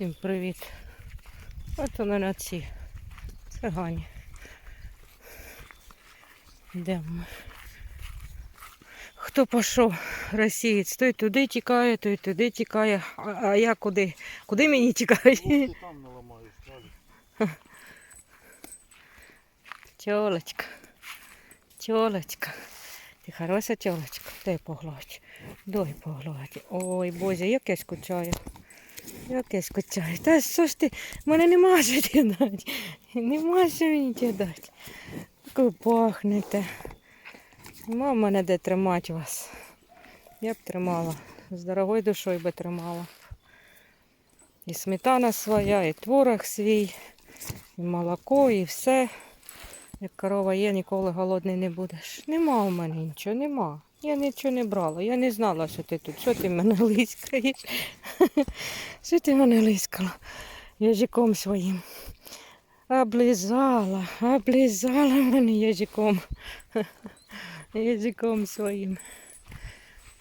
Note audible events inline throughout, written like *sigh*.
Всім привіт. От вони на ці цигані. Йдемо. ми. Хто пішов росієць, той туди тікає, той туди тікає. А, а я куди? Куди мені тікати? Ти там наламаєш? Тьолочка. Тьолочка. Ти хороша тьолочка. Дай погладь. Дай погладь. Ой, Боже, як я скучаю. Як я скучаю. Та що ж ти? В мене нема що тебе дати. Нема що мені тебе дати. Ви пахнете. Нема в мене де тримати вас. Я б тримала. З дорогою душою би тримала. І сметана своя, і творог свій, і молоко, і все. Як корова є, ніколи голодний не будеш. Нема у мене нічого, нема. Я нічого не брала. Я не знала, що ти тут. Що ти мене *laughs* лискаєш? *laughs* Що ти мене лискала? Язиком своїм. Облизала, облизала мене язиком. *laughs* Язиком своїм.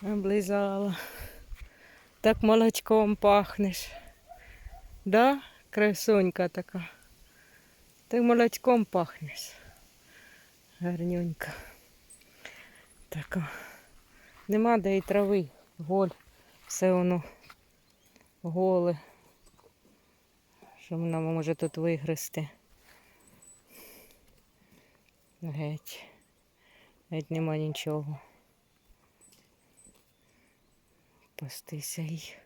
Облизала. Так молочком пахнеш. Да, красунька така. Ти молочком пахнеш. Гарнюнька. Така. Нема де і трави. Голь. Все воно голе. Що вона може тут вигризти. Геть. Геть нема нічого. Пастися їй.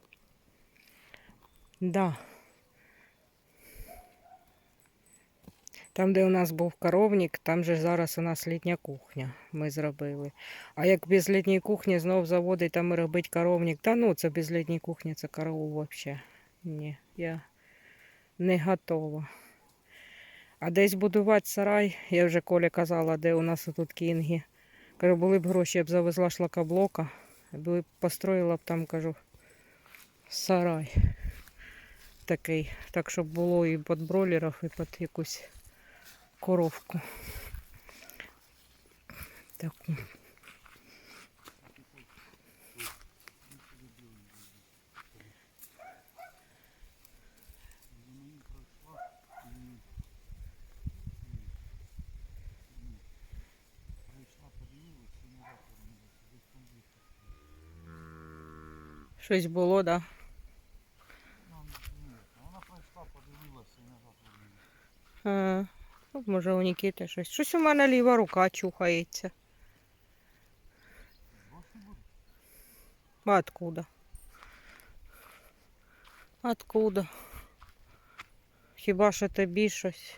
Да. Там, де у нас був коровник, там же зараз у нас літня кухня. Ми зробили. А як без літньої кухні знов заводить там і робить коровник, та ну це без літньої кухні, це корову взагалі. Ні, я не готова. А десь будувати сарай, я вже Колі казала, де у нас тут кінги. Кажу, були б гроші, я б завезла шлакоблока, були построїла б там, кажу, сарай такий. Так, щоб було і під бройлерів, і під якусь коровку. Таку. Щось було, да? Нам ні. Вона прийшла, подивилася і назад А, ну, може у Нікіти щось. Щось у мене ліва рука чухається. А откуда? Откуда? Хіба що тобі щось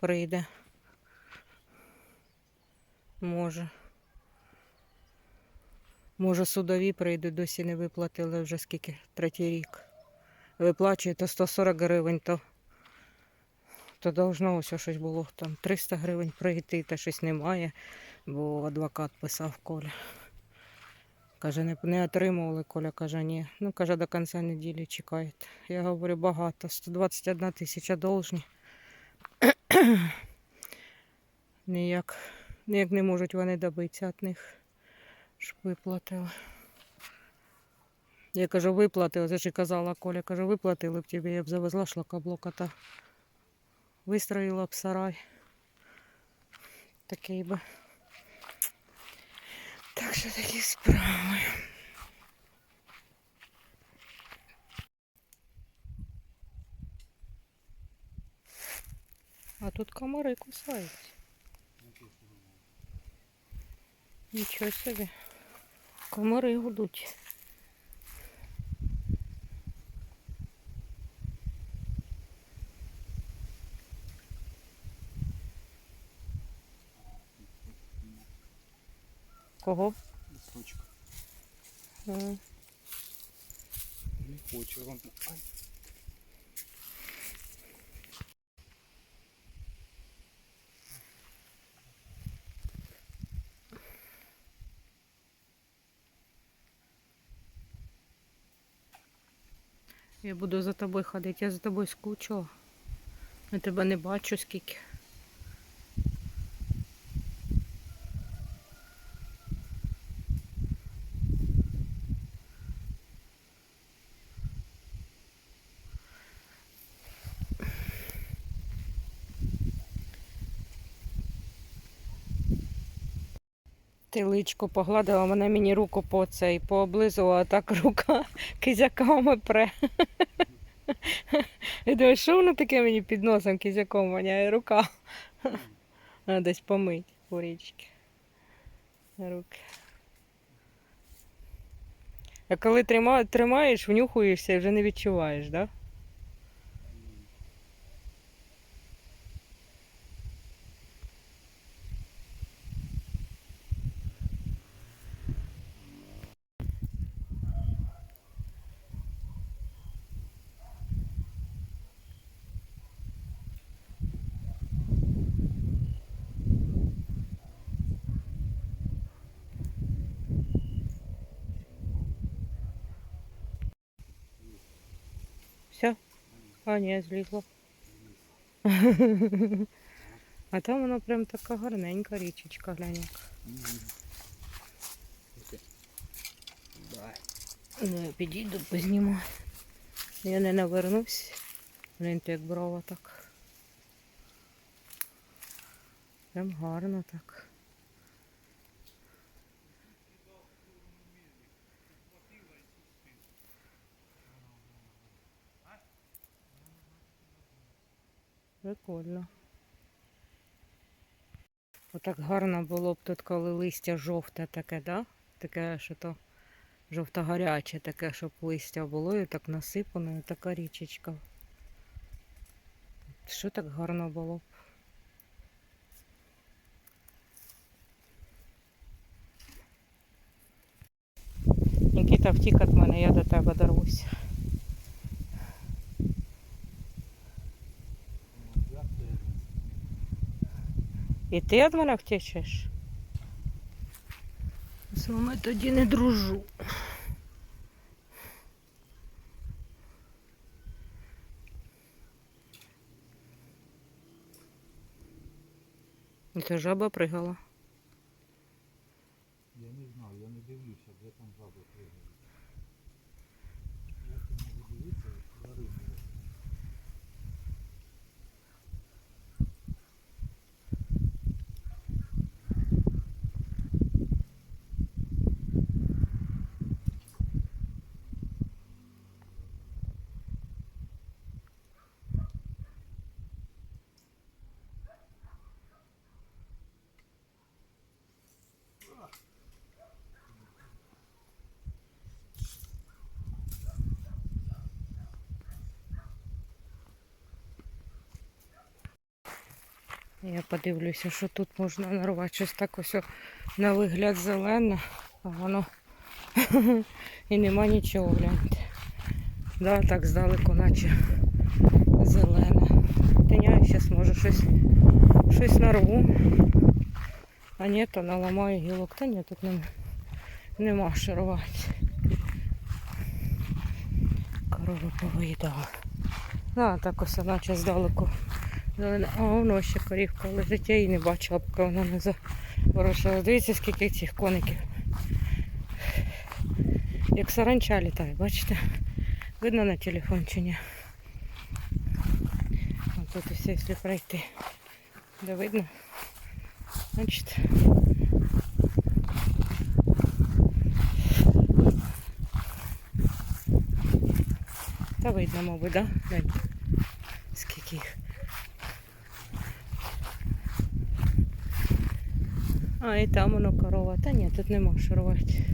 прийде? Може. Може, судові прийдуть, досі не виплатили вже скільки? Третій рік. Виплачуєте 140 гривень, то, то должно ось щось було там 300 гривень прийти, та щось немає, бо адвокат писав Коля. Каже, не, не отримували. Коля каже, ні. Ну, каже, до кінця неділі чекаєте. Я говорю, багато. 121 тисяча должні. *clears throat* ніяк, ніяк не можуть вони добитися від них, щоб виплатили. Я кажу, виплатили, це ж казала Коля, кажу, виплатили б тобі, я б завезла шлакоблока та вистроїла б сарай. Такий би. Так що такі справи. А тут комари кусають. Нічого собі. Комари гудуть. Кого? Листочок. М. Не хоче вона. Ай. Я буду за тобою ходити, я за тобою скучила. Я тебе не бачу скільки. Тиличку погладила, вона мені руку по цей пооблизувала, так рука *laughs* кизяками пре. *laughs* Я думаю, що воно таке мені під носом кизяком воняє рука. *laughs* Треба десь помить у річки. Руки. А коли трима- тримаєш, внюхуєшся і вже не відчуваєш, так? Да? Все? А, ні, злізло. А там вона прям така гарненька річечка, глянь. Ну, я підійду, познімаю. Я не навернусь. Гляньте, як брова так. Прям гарно так. Прикольно. Отак гарно було б тут, коли листя жовте таке, да? Таке, що то жовто-гаряче, таке, щоб листя було і так насипано, і така річечка. Що так гарно було б? Нікіта втік від мене, я до тебе дорвуся. Ну, як це? І ти від мене втечеш? З вами тоді не дружу. Ця жаба пригала. Я не знаю, я не дивлюся, де там жаби пригають. Як я можу дивитися за рибою? Я подивлюся, що тут можна нарвати. Щось так ось на вигляд зелене, а воно *laughs* і нема нічого гляньте. Да, так здалеку, наче зелене. Тиняю, зараз може щось, щось нарву. А ні, то наламаю гілок. Та ні, тут нема, нема що рвати. Корови повиїдала. А, так ось наче здалеку. Зелена. А воно ще корівка лежить, я її не бачила, поки вона не заворушила. Дивіться, скільки цих коників. Як саранча літає, бачите? Видно на телефон чи ні? А тут все, якщо пройти. Да видно? Значить. Та видно, мабуть, да? Скільки їх. А, і там воно корова. Та ні, тут нема що рвати.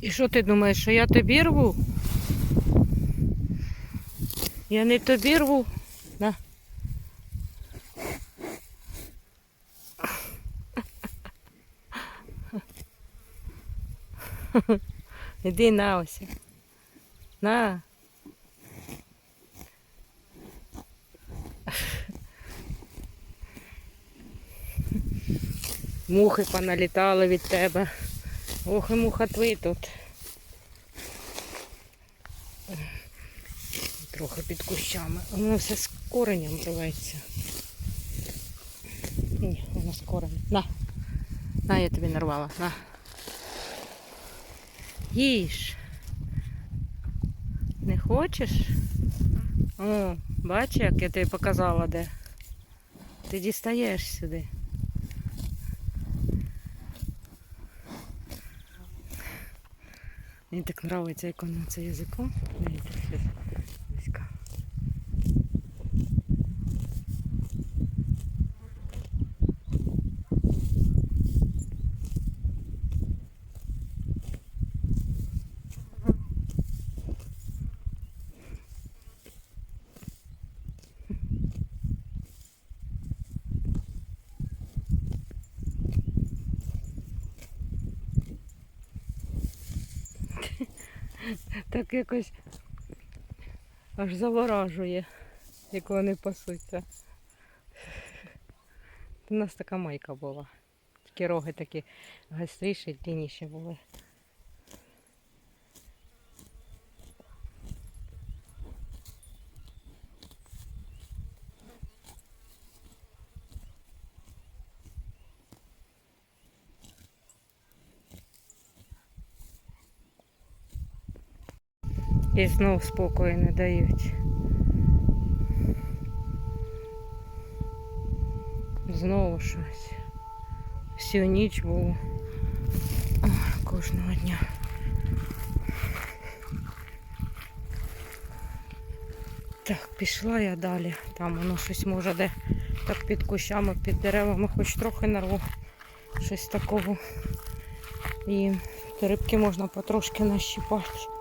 І що ти думаєш, що я тобі рву? Я не тобі рву. На. *laughs* Іди на ось. На. *laughs* Мухи поналітали від тебе. Ох, і муха мухотви тут. Трохи під кущами. Воно все з коренем рветься. Ні, воно з коренем. На. На, я тобі нарвала. На. Їж. Не хочеш? О, бачиш, як я тобі показала, де. Ти дістаєш сюди. Мені так подобається, як воно це язиком. Дивіться, Так якось аж заворажує, як вони пасуться. У нас така майка була. Тільки роги такі гостріші, длинніші були. І знов спокою не дають. Знову щось. Всю ніч було кожного дня. Так, пішла я далі. Там воно щось може де так під кущами, під деревами, хоч трохи нарву. Щось такого. І рибки можна потрошки нащипати.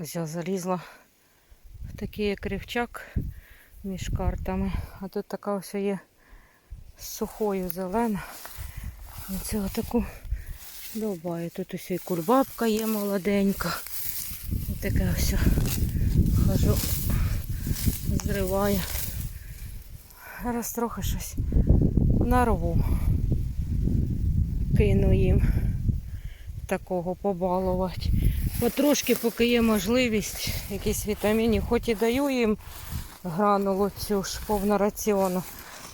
Ось я залізла в такий як рівчак між картами. А тут така ось є з сухою зелена. І це отаку довбаю. Тут ось і кульбабка є молоденька. І таке ось хожу, зриваю. Зараз трохи щось нарву. Кину їм такого побалувати. Потрошки, поки є можливість, якісь вітаміни, хоч і даю їм гранулу цю ж повну раціону,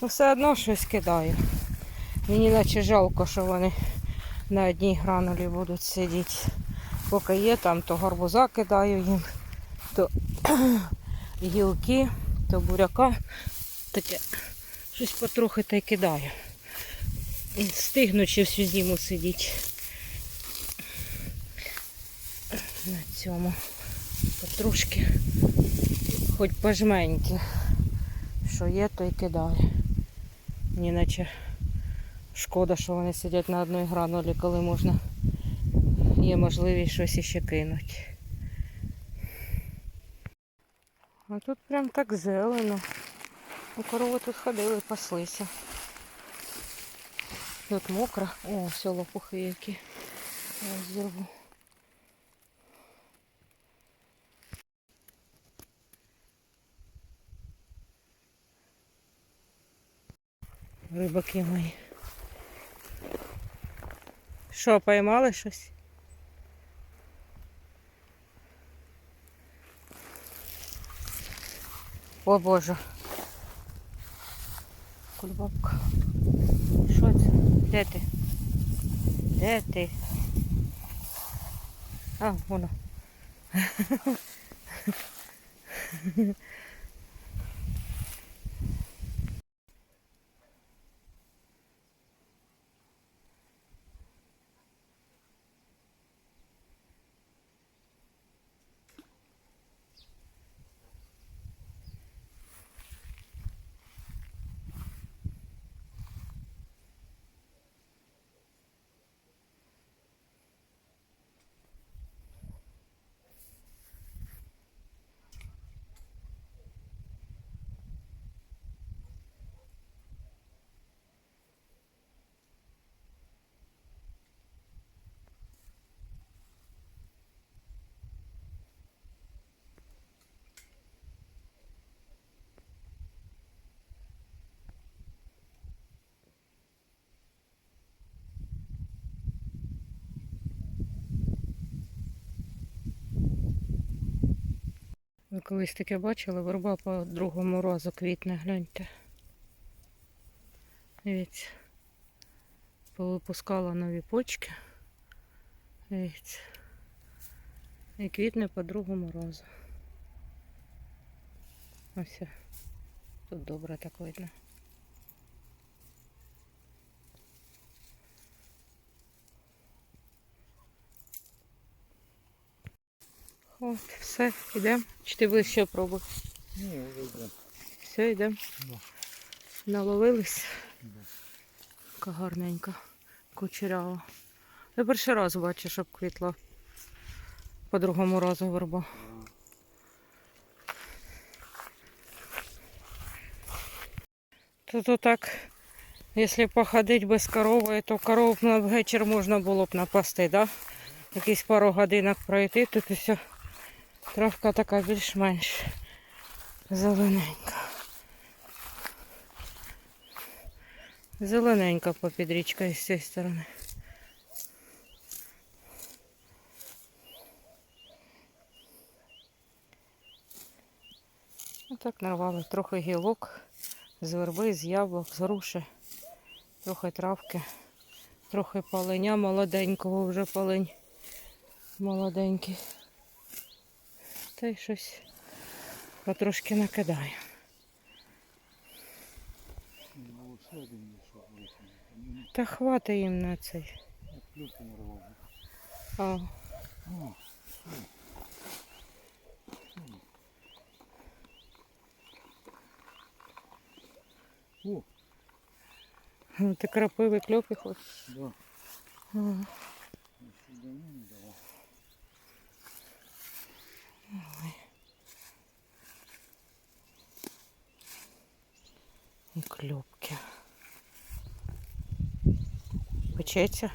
але все одно щось кидаю. Мені наче жалко, що вони на одній гранулі будуть сидіти. Поки є там, то гарбуза кидаю їм, то *clears throat* гілки, то буряка. Таке щось потрохи та й кидаю. І Стигну чи всю зиму сидіти. На цьому потрошки, хоч пожменьки, що є, то й кидаю. Мені наче шкода, що вони сидять на одній гранулі, коли можна є можливість щось іще кинути. А тут прям так зелено. Ну, корови тут ходили, паслися. Тут мокро. О, все лопухи які. Я зірву. Рибаки мої. Що, поймали щось? О боже. Кульбабка. Що це? Де ти? Де ти? А, воно. *laughs* колись таке бачили, верба по другому разу квітне, гляньте. Дивіться. Повипускала нові почки. Дивіться. І квітне по другому разу. Ось. Тут добре так видно. От, все, йдемо. Чи ти будеш ще пробувати? Ні, вже йде. Все, йдемо. Да. Наловились. Да. Яка гарненька, кучерява. Я перший раз бачу, щоб квітла по другому разу верба. Тут так, якщо походити без корови, то корову б на вечір можна було б напасти, да? Якісь пару годинок пройти, тут усе травка така більш-менш зелененька. Зелененька попід річкою з цієї сторони. Отак нарвали трохи гілок з верби, з яблук, з груші, трохи травки, трохи паленя молоденького, вже палень молоденький. Та й щось потрошки накидаю. Ще один є, що висунув. Він Та хватить їм на цей. А, О, ну, ти крапивий кльопи хочеш. да. Ага. Я ще давно не давав. І кльопки. Печеться.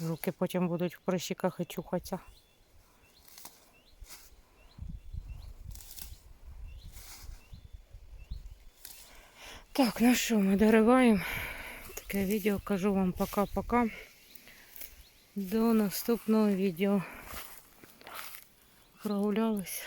Руки потім будуть в прищиках і чухатися. Так, ну що, ми дориваємо. Таке відео. Кажу вам пока-пока. До наступного відео. Прогулялись.